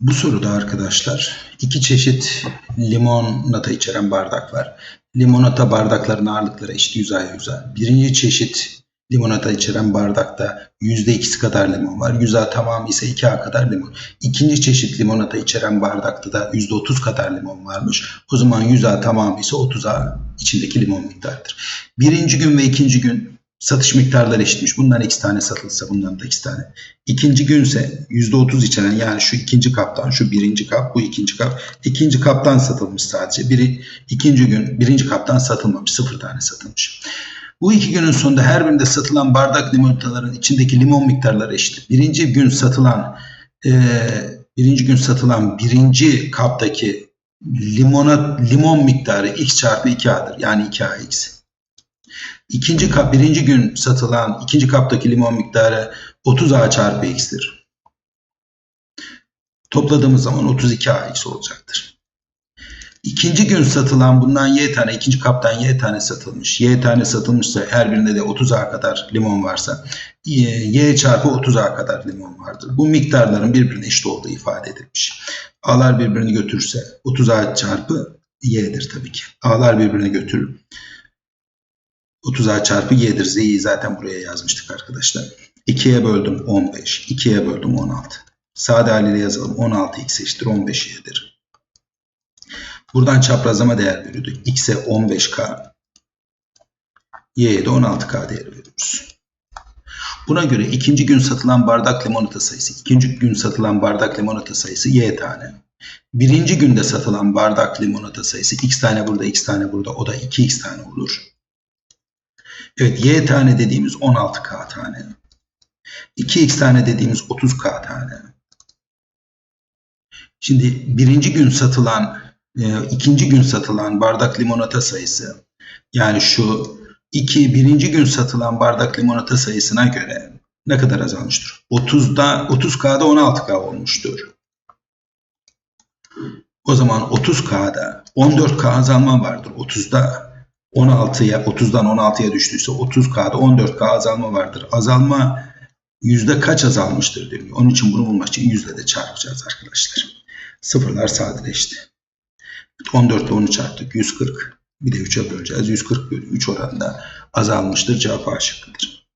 Bu soruda arkadaşlar iki çeşit limonata içeren bardak var. Limonata bardakların ağırlıkları eşit yüzeye yüze. Birinci çeşit limonata içeren bardakta %2'si kadar limon var. Yüzey tamamı ise 2A kadar limon. İkinci çeşit limonata içeren bardakta da %30 kadar limon varmış. O zaman yüzey tamamı ise 30A içindeki limon miktarıdır. Birinci gün ve ikinci gün satış miktarları eşitmiş. Bundan iki tane satılsa bundan da iki tane. İkinci günse %30 içeren yani şu ikinci kaptan şu birinci kap bu ikinci kap. ikinci kaptan satılmış sadece. Biri ikinci gün birinci kaptan satılmamış. Sıfır tane satılmış. Bu iki günün sonunda her birinde satılan bardak limonataların içindeki limon miktarları eşit. Birinci gün satılan e, birinci gün satılan birinci kaptaki limona, limon miktarı x çarpı 2a'dır. Yani 2ax. İkinci kap, birinci gün satılan ikinci kaptaki limon miktarı 30A çarpı x'tir. Topladığımız zaman 32AX olacaktır. İkinci gün satılan bundan y tane, ikinci kaptan y tane satılmış. Y tane satılmışsa her birinde de 30A kadar limon varsa y, çarpı 30A kadar limon vardır. Bu miktarların birbirine eşit olduğu ifade edilmiş. A'lar birbirini götürürse 30A çarpı y'dir tabii ki. A'lar birbirini götürür. 30A çarpı y'dir. Z'yi zaten buraya yazmıştık arkadaşlar. 2'ye böldüm 15. 2'ye böldüm 16. Sade haliyle yazalım. 16x eşittir 15y'dir. Buradan çaprazlama değer veriyorduk. x'e 15k. y'ye de 16k değeri veriyoruz. Buna göre ikinci gün satılan bardak limonata sayısı, ikinci gün satılan bardak limonata sayısı y tane. Birinci günde satılan bardak limonata sayısı x tane burada, x tane burada. O da 2x tane olur. Evet y tane dediğimiz 16k tane. 2x tane dediğimiz 30k tane. Şimdi birinci gün satılan, e, ikinci gün satılan bardak limonata sayısı yani şu iki birinci gün satılan bardak limonata sayısına göre ne kadar azalmıştır? 30'da 30k'da 16k olmuştur. O zaman 30k'da 14k azalma vardır. 30'da 16'ya 30'dan 16'ya düştüyse 30K'da 14K azalma vardır. Azalma yüzde kaç azalmıştır diyor. Onun için bunu bulmak için yüzde de çarpacağız arkadaşlar. Sıfırlar sadeleşti. 14 ile 10'u çarptık. 140. Bir de 3'e böleceğiz. 140 bölü 3 oranında azalmıştır. Cevap A şıkkıdır.